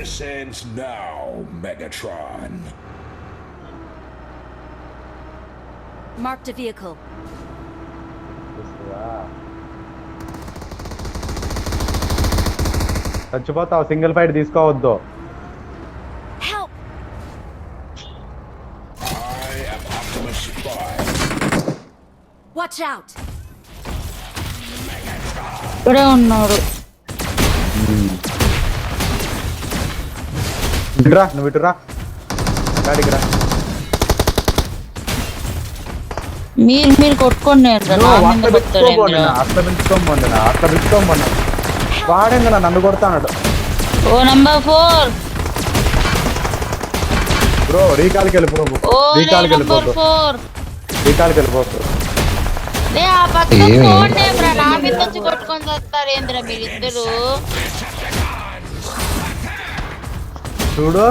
This ends now, Megatron. Marked a vehicle. చచ్చిపోతావు single fight తీసుకోవద్దు Help! I am Optimus Prime. Watch out! ఇక్కడే ఉన్నాడు ఇటురా. నువ్వు ఇటురా. గాడికి రా మీరు మీరు కొట్టుకోండి అట్లా ఏంట్రా? అట్లా వాడేంగా నన్ను కొడతాడు ఓ నంబర్ ఫోర్. బ్రో రీకాల్కి వెళ్ళిపో రీకాల్కి నంబర్ వెళ్ళిపోదు ఫోర్. రీకాల్కి ఆ నా మీద వచ్చి కొట్టుకొని వస్తారు ఏంద్రా మీరిద్దరు? చూడు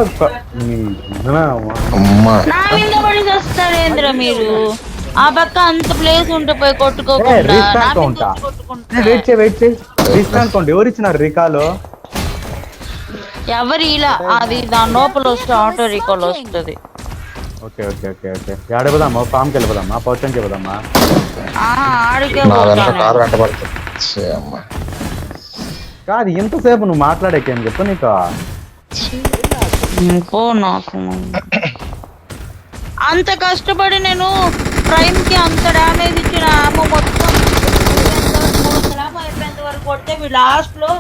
అమ్మా. నా మీద పడి వస్తారు ఏంద్రా మీరు? ఆ పక్క అంత ప్లేస్ ఉంటే పోయి కొట్టుకోకుండా. వెయిట్ చేయి వెయిట్ చేయి. రీస్టార్ట్ కొండి ఎవరు ఇచ్చినారు రీకాలు? ఎవరు ఇలా? అది దాని లోపల వస్తే ఆటో రీకాల్ వస్తుంది. Okay okay okay okay. ఆడిపోదామా ఫామ్కి వెళ్ళిపోదామా? పౌచంకి వెళ్ళిపోదామా ఆ, ఆడికే. కారు కాదు ఎంతసేపు నువ్వు మాట్లాడేకేం చెప్పు నీకు? పో నాకు అంత కష్టపడి నేను ప్రైమ్కి అంత డామేజ్ ఇచ్చిన ఆమె మొత్తం అయిపోయేంత వరకు కొడితే మీ లాస్ట్లో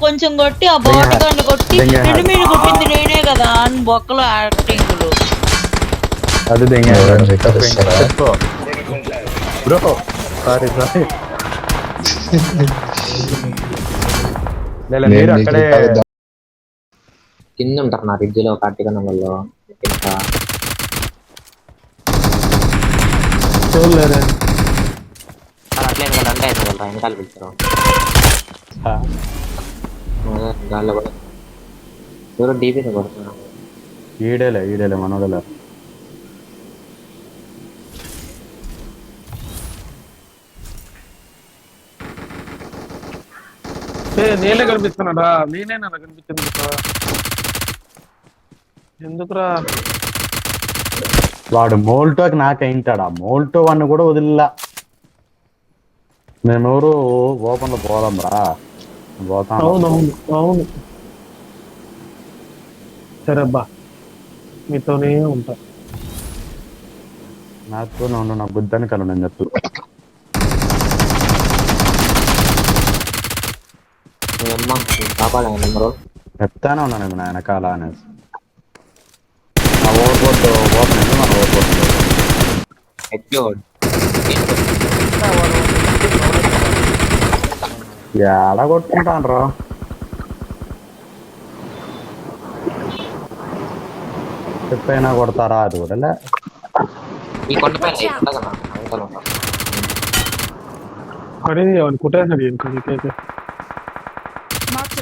కొంచెం కొట్టి ఆ బాటి గన్ను కొట్టి. రెండు మీద కొట్టింది నేనే కదా అని బొక్కలో యాక్టింగ్లు అది? బ్రో సారీ సారీ లేదా మీరు అక్కడే. కింద ఉంటారు నా రిడ్జ్లో కార్తీక నగర్లో చూడలేరు కదా అంటే కదా వెనకాల పిలుస్తారు అదే, గాల్లో కూడా ఎవరో డీపీతో కొడుతున్నారు ఈడేలే ఈడేలే మనోడలే నేనే కనిపిస్తున్నాడా నేనే నాకు కనిపించింది. ఎందుకురా? వాడు మోల్టోకి నాకైంటాడు? ఆ మోల్టో వాడిని కూడా వదిలిలా. మేమెవరు ఓపెన్లో పోదాం రా. పోతాం అవును అవును అవును. సరే అబ్బా మీతోనే ఉంటా. నాతో ఉండు నా బుద్ధాన్ని కలు నేను చెప్పు చెప్తానే ఉన్నాను నేను నా వెనకాల అనేసి. ఓవర్బోట్ ఓపెన్ అయింది మన ఓవర్బోట్ ఎక్స్ప్లోడ్ ఏడ కొట్టుకుంటాను రా చెప్పైనా కొడతారా అది కూడా లే. ఈ కొండపైన ఉండదు నా వెనకాల ఉంటా. అడిగి అవన్నీ కుట్టేసాడు ఇంకా నీకైతే Marked